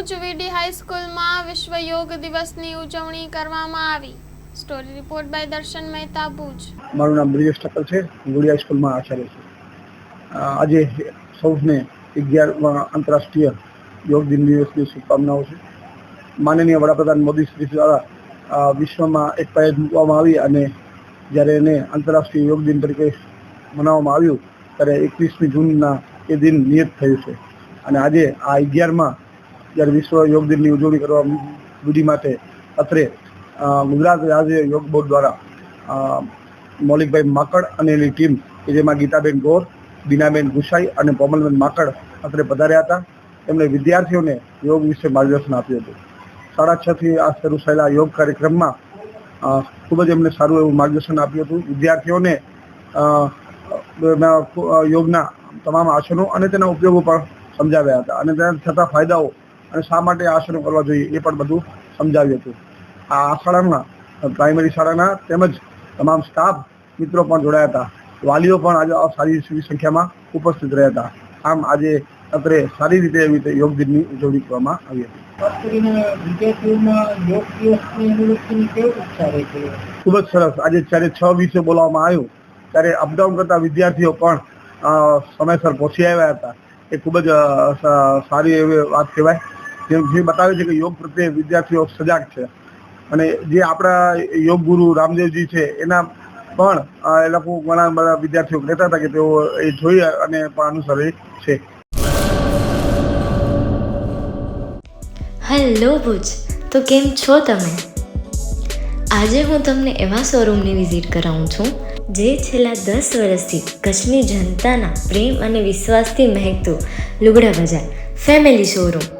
ભુજ વીડી હાઈસ્કૂલમાં વિશ્વ યોગ દિવસની ઉજવણી કરવામાં આવી. સ્ટોરી રિપોર્ટ બાય દર્શન મહેતા ભુજ. મારું નામ બ્રિજેશ ઠક્કર છે. ગુડિયા હાઈસ્કૂલમાં આચાર્ય છું. આજે સૌને અગિયારમાં આંતરરાષ્ટ્રીય યોગ દિન દિવસની શુભકામનાઓ છે. માનનીય વડાપ્રધાન મોદી શ્રી દ્વારા વિશ્વમાં એક પાયે મૂકવામાં આવી અને જ્યારે એને આંતરરાષ્ટ્રીય યોગ દિન તરીકે મનાવવામાં આવ્યું, ત્યારે એકવીસમી જૂનના એ દિન નિયત થયું છે. અને આજે આ અગિયારમાં જ્યારે વિશ્વ યોગ દિનની ઉજવણી કરવા વિધિ માટે અત્રે ગુજરાત રાજ્ય યોગ બોર્ડ દ્વારા મૌલિકભાઈ માકડ અને એની ટીમ કે જેમાં ગીતાબેન ગોર બીનાબેન ગુસાઈ અને કોમલબેન માકડ અત્રે પધાર્યા હતા. તેમણે વિદ્યાર્થીઓને યોગ વિશે માર્ગદર્શન આપ્યું હતું. સાડા છ થી આ શરૂ થયેલા યોગ કાર્યક્રમમાં ખૂબ જ એમને સારું એવું માર્ગદર્શન આપ્યું હતું. વિદ્યાર્થીઓને યોગના તમામ આસનો અને તેના ઉપયોગો પણ સમજાવ્યા હતા. અને તેના થતા ફાયદાઓ અને શા માટે આ આસનો કરવા જોઈએ એ પણ બધું સમજાવ્યું હતું આ શાળાના પ્રાઇમરી શાળાના તેમજ તમામ સ્ટાફ મિત્રો પણ જોડાયા હતા. વાલીઓ પણ આજે સારી સંખ્યામાં ઉપસ્થિત રહ્યા હતા. આમ આજે અત્રે સારી રીતે એવી રીતે યોગ દિનની ઉજવણી કરવામાં આવી હતી. ખાસ કરીને વિદ્યાર્થીઓમાં યોગ દિવસની અનુરૂપની કેવું ઉત્સાહ રહે છે? ખૂબ જ સરસ. આજે જ્યારે છ વીસે બોલાવવામાં આવ્યું ત્યારે અપડાઉન કરતા વિદ્યાર્થીઓ પણ સમયસર પહોંચી આવ્યા હતા. એ ખૂબ જ સારી એવી વાત કહેવાય. જે બતાવે છે કે યોગ પ્રત્યે વિદ્યાર્થીઓ સજાગ છે. અને જે આપણા યોગ ગુરુ રામદેવજી છે, એના પણ એ લોકો ઘણા બધા વિદ્યાર્થીઓ કહેતા હતા કે તેઓ એ જોઈ અને પણ અનુસરે છે. હેલો ભુજ, તો કેમ છો તમે? આજે હું તમને એવા શોરૂમની વિઝિટ કરાવું છું, જે છેલ્લા દસ વર્ષથી કચ્છની જનતાના પ્રેમ અને વિશ્વાસથી મહેકતું લુગડા બજાર, ફેમિલી શોરૂમ.